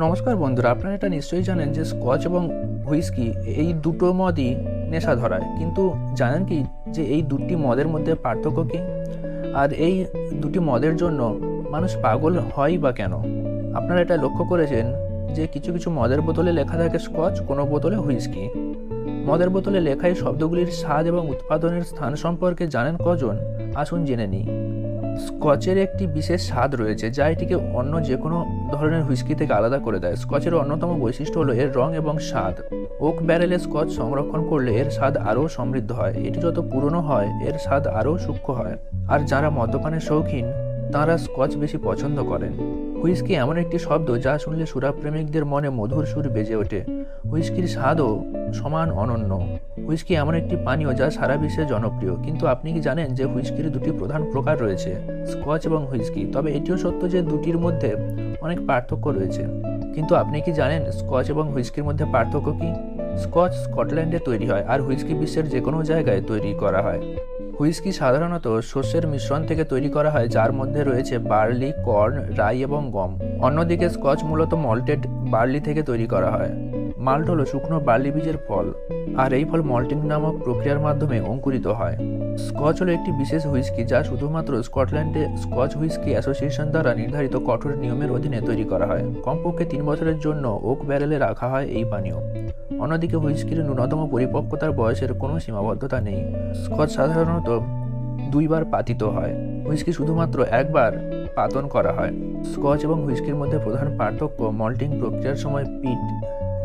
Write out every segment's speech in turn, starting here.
নমস্কার বন্ধুরা, আপনারা এটা নিশ্চয়ই জানেন যে স্কচ এবং হুইস্কি এই দুটো মদই নেশা ধরায়। কিন্তু জানেন কি যে এই দুটি মদের মধ্যে পার্থক্য কী? আর এই দুটি মদের জন্য মানুষ পাগল হয় বা কেন? আপনারা এটা লক্ষ্য করেছেন যে কিছু কিছু মদের বোতলে লেখা থাকে স্কচ, কোনো বোতলে হুইস্কি। মদের বোতলে লেখা এই শব্দগুলির স্বাদ এবং উৎপাদনের স্থান সম্পর্কে জানেন কজন? আসুন জেনে নিই। স্কচের একটি বিশেষ স্বাদ রয়েছে, যা এটিকে অন্য যে কোনো ধরনের হুইস্কি থেকে আলাদা করে দেয়। স্কচের অন্যতম বৈশিষ্ট্য হলো এর রং এবং স্বাদ। ওক ব্যারেলে স্কচ সংরক্ষণ করলে এর স্বাদ আরও সমৃদ্ধ হয়। এটি যত পুরনো হয়, এর স্বাদ আরও সূক্ষ্ম হয়। আর যারা মদ্যপানের শৌখিন, তাঁরা স্কচ বেশি পছন্দ করেন। হুইস্কি এমন একটি শব্দ যা শুনলে সুরাপ্রেমিকদের মনে মধুর সুর বেজে ওঠে। হুইস্কির স্বাদও সমান অনন্য। হুইস্কি এমন একটি পানীয় যা সারা বিশ্বে জনপ্রিয়। কিন্তু আপনি কি জানেন যে হুইস্কির দুটি প্রধান প্রকার রয়েছে? স্কচ এবং হুইস্কি। তবে এটিও সত্য যে দুটির মধ্যে অনেক পার্থক্য রয়েছে। কিন্তু আপনি কি জানেন স্কচ এবং হুইস্কির মধ্যে পার্থক্য কি? স্কচ স্কটল্যান্ডে তৈরি হয় আর হুইস্কি বিশ্বের যে কোনো জায়গায় তৈরি করা হয়। হুইস্কি সাধারণত শস্যের মিশ্রণ থেকে তৈরি করা হয়, যার মধ্যে রয়েছে বার্লি, কর্ন, রাই এবং গম। অন্যদিকে স্কচ মূলত মল্টেড বার্লি থেকে তৈরি করা হয়। মাল্ট হলো শুকনো বার্লি বীজের ফল, আর এই ফল মল্টিং নামক প্রক্রিয়ার মাধ্যমে অঙ্কুরিত হয়। স্কচ হলো একটি বিশেষ হুইস্কি যা শুধুমাত্র স্কটল্যান্ডে স্কচ হুইস্কি অ্যাসোসিয়েশন দ্বারা নির্ধারিত কঠোর নিয়মের অধীনে তৈরি করা হয়। কমপক্ষে তিন বছরের জন্য ওক ব্যারেলে রাখা হয় এই পানীয়। অন্যদিকে হুইস্কির ন্যূনতম পরিপক্কতার বয়সের কোনো সীমাবদ্ধতা নেই। স্কচ সাধারণত দুইবার পাতিত হয়। হুইস্কি শুধুমাত্র একবার পাতন করা হয়। স্কচ এবং হুইস্কির মধ্যে প্রধান পার্থক্য মল্টিং প্রক্রিয়ার সময় পিট,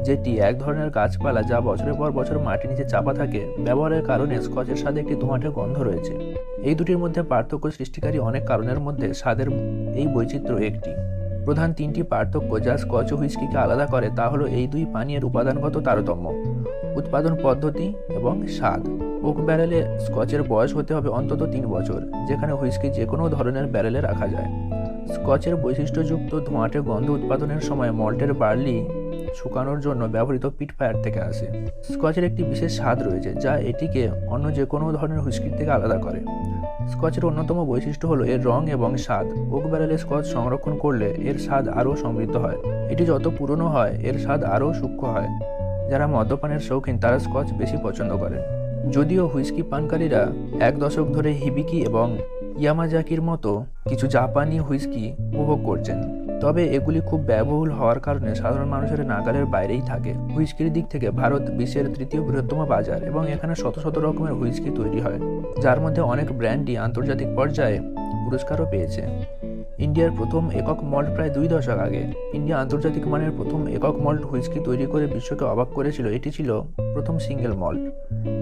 যেটি এক ধরনের গাছপালা যা বছরের পর বছর মাটির নিচে চাপা থাকে, ব্যবহারের কারণে স্কচের স্বাদে একটি ধোঁয়াটে গন্ধ রয়েছে। এই দুটির মধ্যে পার্থক্য সৃষ্টিকারী অনেক কারণের মধ্যে স্বাদের এই বৈচিত্র্য একটি। প্রধান তিনটি পার্থক্য যা স্কচ হুইস্কিকে আলাদা করে তা হলো এই দুই পানীয়ের উপাদানগত তারতম্য, উৎপাদন পদ্ধতি এবং স্বাদ। ওক ব্যারেলে স্কচের বয়স হতে হবে অন্তত তিন বছর, যেখানে হুইস্কি যে কোনো ধরনের ব্যারেলে রাখা যায়। স্কচের বৈশিষ্ট্যযুক্ত ধোঁয়াটে গন্ধ উৎপাদনের সময় মল্টের বার্লি শুকানোর জন্য ব্যবহৃত পিট ফায়ার থেকে আসে। স্কচের একটি বিশেষ স্বাদ রয়েছে, যা এটিকে অন্য যে কোনো ধরনের হুইস্কির থেকে আলাদা করে। স্কচের অন্যতম বৈশিষ্ট্য হলো এর রং এবং স্বাদ। ওক ব্যারেলে স্কচ সংরক্ষণ করলে এর স্বাদ আরও সমৃদ্ধ হয়। এটি যত পুরনো হয়, এর স্বাদ আরও সূক্ষ্ম হয়। যারা মদ্যপানের শৌখিন, তারা স্কচ বেশি পছন্দ করে যদিও হুইস্কি পানকারীরা এক দশক ধরে হিবিকি এবং ইয়ামাজাকির মতো কিছু জাপানি হুইস্কি উপভোগ করছেন। তবে এগুলি খুব ব্যয়বহুল হওয়ার কারণে সাধারণ মানুষের নাগালের বাইরেই থাকে। হুইস্কির দিক থেকে ভারত বিশ্বের তৃতীয় বৃহত্তম বাজার এবং এখানে শত শত রকমের হুইস্কি তৈরি হয়, যার মধ্যে অনেক ব্র্যান্ডই আন্তর্জাতিক পর্যায়ে পুরস্কারও পেয়েছে। ইন্ডিয়ার প্রথম একক মল্ট প্রায় দুই দশক আগে। ইন্ডিয়া আন্তর্জাতিক মানের প্রথম একক মল্ট হুইস্কি তৈরি করে বিশ্বকে অবাক করেছিল, এটি ছিল প্রথম সিঙ্গেল মল্ট।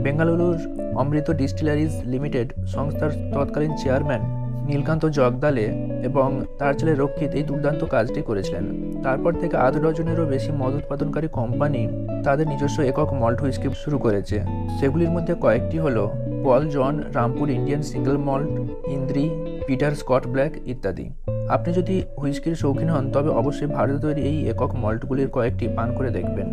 বেঙ্গালুরুর অমৃত ডিস্টিলারিজ লিমিটেড সংস্থার তৎকালীন চেয়ারম্যান নীলকান্ত জগদালে এবং তার ছেলে রক্ষিত এই দুর্দান্ত কাজটি করেছিলেন। তারপর থেকে আধ ডজনেরও বেশি মদ উৎপাদনকারী কোম্পানি তাদের নিজস্ব একক মল্ট হুইস্কি শুরু করেছে। সেগুলির মধ্যে কয়েকটি হল Paul John, Rampur Indian single malt, Indri, Peter Scot Black ইত্যাদি। আপনি যদি হুইস্কির শৌখিন হন, তবে অবশ্যই ভারতে তৈরি এই একক মল্টগুলির কয়েকটি পান করে দেখবেন।